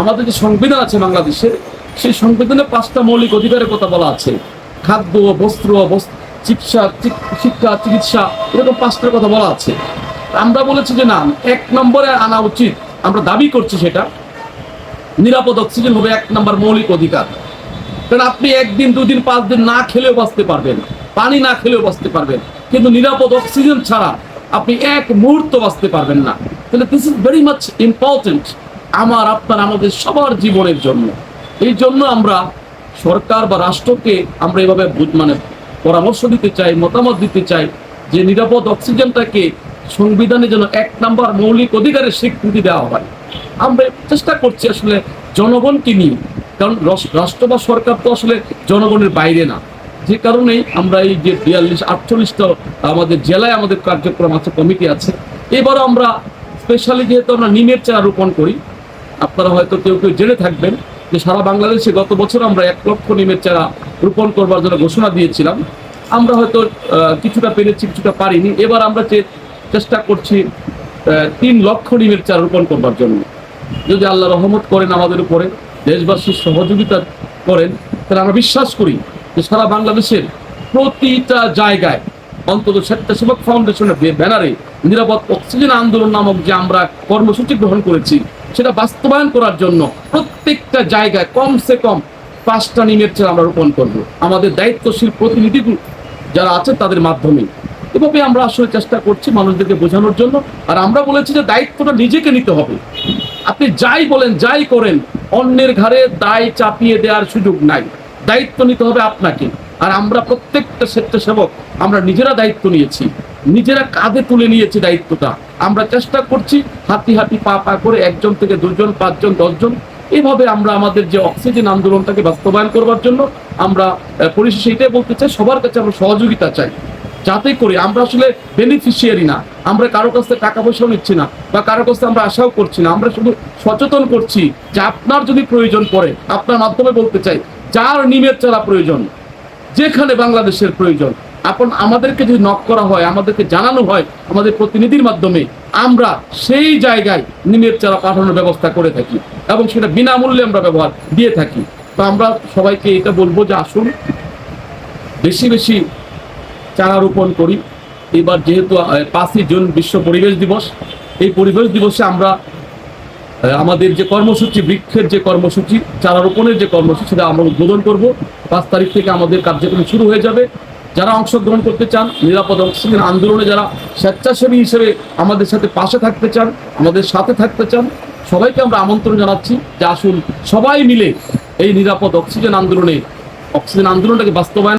আমাদের যে সংবিধান আছে বাংলাদেশের, সেই সংবিধানে পাঁচটা মৌলিক অধিকারের কথা বলা আছে। খাদ্য, বস্ত্র চিকিৎসা শিক্ষা, চিকিৎসা, এরকম পাঁচটার কথা বলা আছে। আমরা বলেছি যে না, এক নম্বরে আনা উচিত, আমরা দাবি করছি সেটা, নিরাপদ অক্সিজেন হবে এক নম্বর মৌলিক অধিকার। কারণ আপনি একদিন, দুদিন পাঁচ দিন না খেলেও বাঁচতে পারবেন, পানি না খেলেও বাঁচতে পারবেন, কিন্তু নিরাপদ অক্সিজেন ছাড়া আপনি এক মুহূর্ত বাঁচতে পারবেন না। তাহলে this is very much important আমার আপনার আমাদের সবার জীবনের জন্য। এই জন্য আমরা সরকার বা রাষ্ট্রকে আমরা এভাবে মানে পরামর্শ দিতে চাই, মতামত দিতে চাই যে নিরাপদ অক্সিজেনটাকে সংবিধানে যেন এক নাম্বার মৌলিক অধিকারের স্বীকৃতি দেওয়া হয়। আমরা চেষ্টা করছি আসলে জনগণকে নিয়ে, কারণ রাষ্ট্র বা সরকার তো আসলে জনগণের বাইরে না। যে কারণেই আমরা এই যে বিয়াল্লিশ, আটচল্লিশটা আমাদের জেলায় আমাদের কার্যক্রম আছে, কমিটি আছে, এবারও আমরা স্পেশালি যেহেতু আমরা নিমের চারা রোপণ করি আপনারা হয়তো কেউ কেউ জেনে থাকবেন যে সারা বাংলাদেশে গত বছর আমরা এক লক্ষ নিমের চারা রোপণ করবার জন্য ঘোষণা দিয়েছিলাম। আমরা হয়তো কিছুটা পেরেছি, কিছুটা পারিনি। এবার আমরা চেষ্টা করছি তিন লক্ষ নিমের চারা রোপণ করবার জন্য। যদি আল্লাহ রহমত করেন আমাদের উপরে দেশবাসীর সহযোগিতা করেন, তাহলে আমরা বিশ্বাস করি যে সারা বাংলাদেশের প্রতিটা জায়গায় অন্তত স্বেচ্ছাসেবক ফাউন্ডেশনের ব্যানারে নিরাপদ অক্সিজেন আন্দোলন নামক যে আমরা কর্মসূচি গ্রহণ করেছি সেটা বাস্তবায়ন করার জন্য প্রত্যেকটা জায়গায় কমসে কম পাঁচটা নিমের চেয়ে আমরা রোপণ করব। আমাদের দায়িত্বশীল প্রতিনিধি যারা আছে তাদের মাধ্যমে। এভাবে আমরা আসলে চেষ্টা করছি মানুষদেরকে বোঝানোর জন্য। আর আমরা বলেছি যে দায়িত্বটা নিজেকে নিতে হবে। আপনি যাই বলেন, যাই করেন, অন্যের ঘাড়ে দায় চাপিয়ে দেওয়ার সুযোগ নাই। দায়িত্ব নিতে হবে আপনাকে। আর আমরা প্রত্যেকটা স্বেচ্ছাসেবক, আমরা নিজেরা দায়িত্ব নিয়েছি। নিজেরা কাঁধে তুলে নিয়েছি দায়িত্বটা। আমরা চেষ্টা করছি হাতি হাতি পা পা করে একজন থেকে দুজন, পাঁচজন, দশজন, এভাবে আমরা আমাদের যে অক্সিজেন আন্দোলনটাকে বাস্তবায়ন করবার জন্য আমরা পরিশেষে এটাই বলতে চাই, সবার কাছে আমরা সহযোগিতা চাই। যাতে করে আমরা আসলে বেনিফিশিয়ারি না, আমরা কারও কাছ থেকে টাকা পয়সাও নিচ্ছি না বা কারও কাছ থেকে আমরা আশাও করছি না, আমরা শুধু সচেতন করছি যে আপনার যদি প্রয়োজন পড়ে, আপনার মাধ্যমে বলতে চাই, যার নিমের চারা প্রয়োজন যেখানে বাংলাদেশের প্রয়োজন। এখন আমাদেরকে যদি নক করা হয়, আমাদেরকে জানানো হয়, আমাদের প্রতিনিধির মাধ্যমে, আমরা সেই জায়গায় নিমের চারা পাঠানোর ব্যবস্থা করে থাকি এবং সেটা বিনামূল্যে আমরা ব্যবহার দিয়ে থাকি। তো আমরা সবাইকে এটা বলব যে আসুন, বেশি বেশি চারা রোপণ করি। এবার যেহেতু পাঁচই জুন বিশ্ব পরিবেশ দিবস, এই পরিবেশ দিবসে আমরা আমাদের যে কর্মসূচি, বৃক্ষের যে কর্মসূচি, চারা রোপণের যে কর্মসূচি, সেটা আমরা উদ্বোধন করব। পাঁচ তারিখ থেকে আমাদের কার্যক্রম শুরু হয়ে যাবে। যারা অংশগ্রহণ করতে চান, নিরাপদ অক্সিজেন আন্দোলনে যারা স্বেচ্ছাসেবী হিসেবে আমাদের সাথে পাশে থাকতে চান, আমাদের সাথে থাকতে চান, সবাইকে আমরা আমন্ত্রণ জানাচ্ছি যে আসুন সবাই মিলে এই নিরাপদ অক্সিজেন আন্দোলনে, অক্সিজেন আন্দোলনটাকে বাস্তবায়ন